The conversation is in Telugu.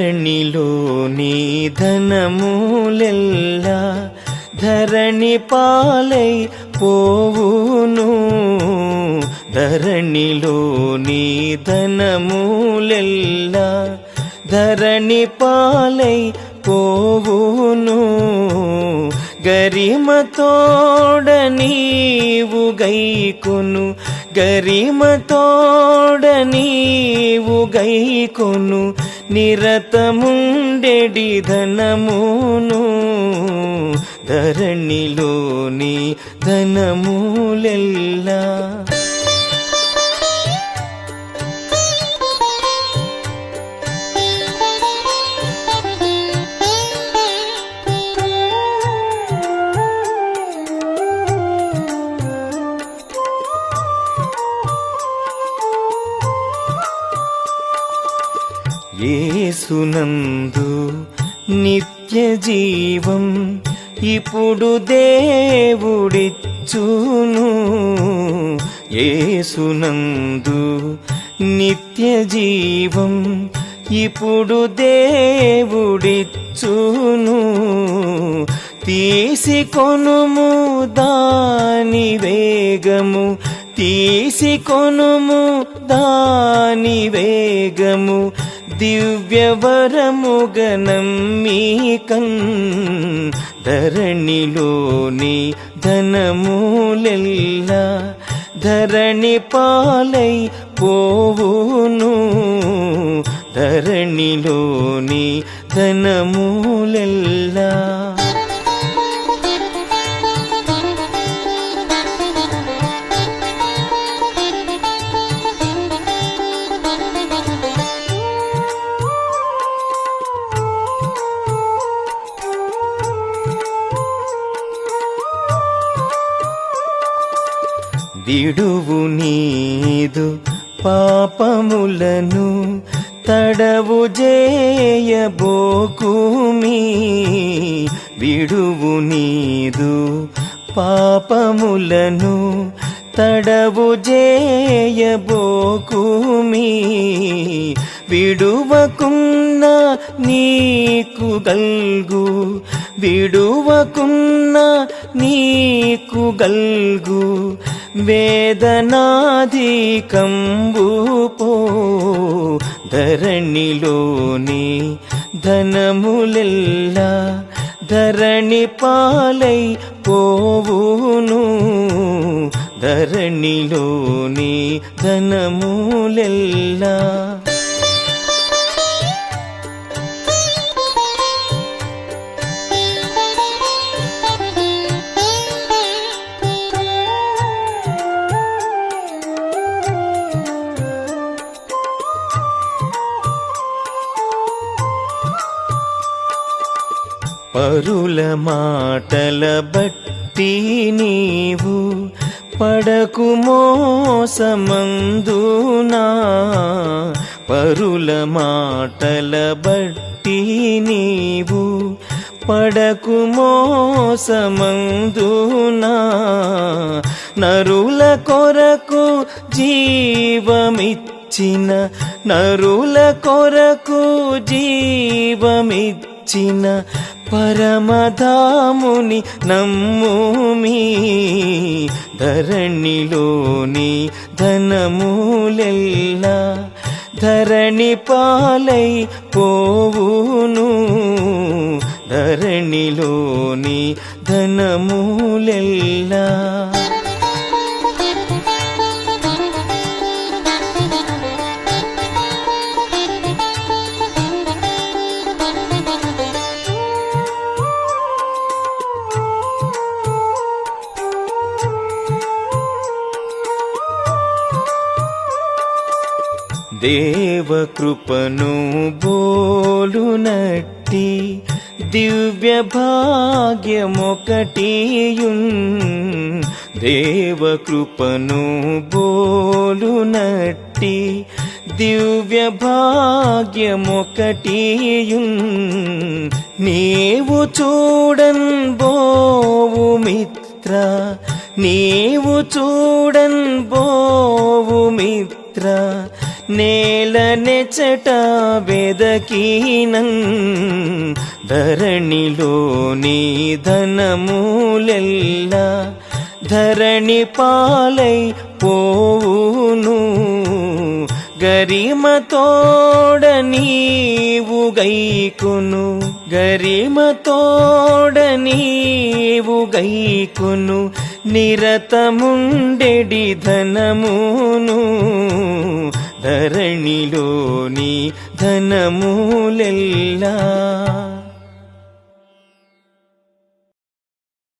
ధరణిలో నీ ధనములెల్లా ధరణి పాలై పోవును. ధరణిలో నీ ధనములెల్లా ధరణి పాలై పోవును. గరిమతోడ నీవు గైకును గరిమతోడ నీవు గైకును నిరతముండెడి ధనమును ధరణిలోని ధనములెల్లా. ఏసునందు నిత్య జీవం ఇప్పుడు దేవుడిచ్చును. ఏసునందు నిత్య జీవం ఇప్పుడు దేవుడిచ్చును. తీసుకొనుము దాని వేగము తీసుకొనుము దాని వేగము దివ్యవరముగనమ్మీకన్ ధరణిలోని ధనమూలెల్లా ధరణి పాలై పోవును ధరణిలోని ధనమూలెల్లా విడువు నీదు పాపములను తడవు జేయబోకుమి విడువు నీదు పాపములను తడవు జేయబోకుమి విడువకున్న నీకు గల్గు విడువకున్న నీకు గల్గు వేదనాధికంబు పో ధరణిలోని ధనములెల్లా ధరణి పాలై పోవును ధరణిలోని ధనములెల్లా పరుల మాటల బట్టి నీవు పడకు మోసమందునా పరుల మాటల బట్టి నీవు పడకు మోసమందునా నరుల కొరకు జీవమిచ్చిన నరుల కొరకు జీవమిచ్చిన పరమధాముని నమ్ముమి ధరణిలోని ధనమూలెల్లా ధరణి పాలై పోవును ధరణిలోని ధనమూలెల్లా దేవకృపను బోలునట్టి దివ్య భాగ్యమొకటియున్ దేవకృపను బోలునట్టి దివ్య భాగ్యమొకటియున్ నీవు చూడన్ బోవు మిత్ర నీవు చూడన్ బోవు మిత్ర నేల నెచట వెదకీనన్ ధరణిలోని ధనములెల్లా ధరణి పాలై పోవును గరిమతోడ నీవు గైకును గరిమతోడ నీవు గైకును నిరతముండెడి ధనమును ధరణిలోని ధనములెల్లా.